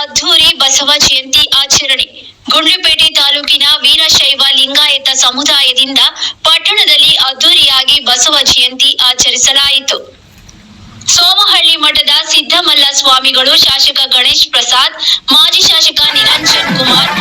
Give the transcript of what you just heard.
ಅದ್ದೂರಿ ಬಸವ ಜಯಂತಿ ಆಚರಣೆ. ಗುಂಡ್ಲುಪೇಟೆ ತಾಲೂಕಿನ ವೀರಶೈವ ಲಿಂಗಾಯತ ಸಮುದಾಯದಿಂದ ಪಟ್ಟಣದಲ್ಲಿ ಅದ್ದೂರಿಯಾಗಿ ಬಸವ ಜಯಂತಿ ಆಚರಿಸಲಾಯಿತು. ಸೋಮಹಳ್ಳಿ ಮಠದ ಸಿದ್ದಮಲ್ಲ ಸ್ವಾಮಿಗಳು ಶಾಸಕ ಗಣೇಶ್ ಪ್ರಸಾದ್, ಮಾಜಿ ಶಾಸಕ ನಿರಂಜನ್ ಕುಮಾರ್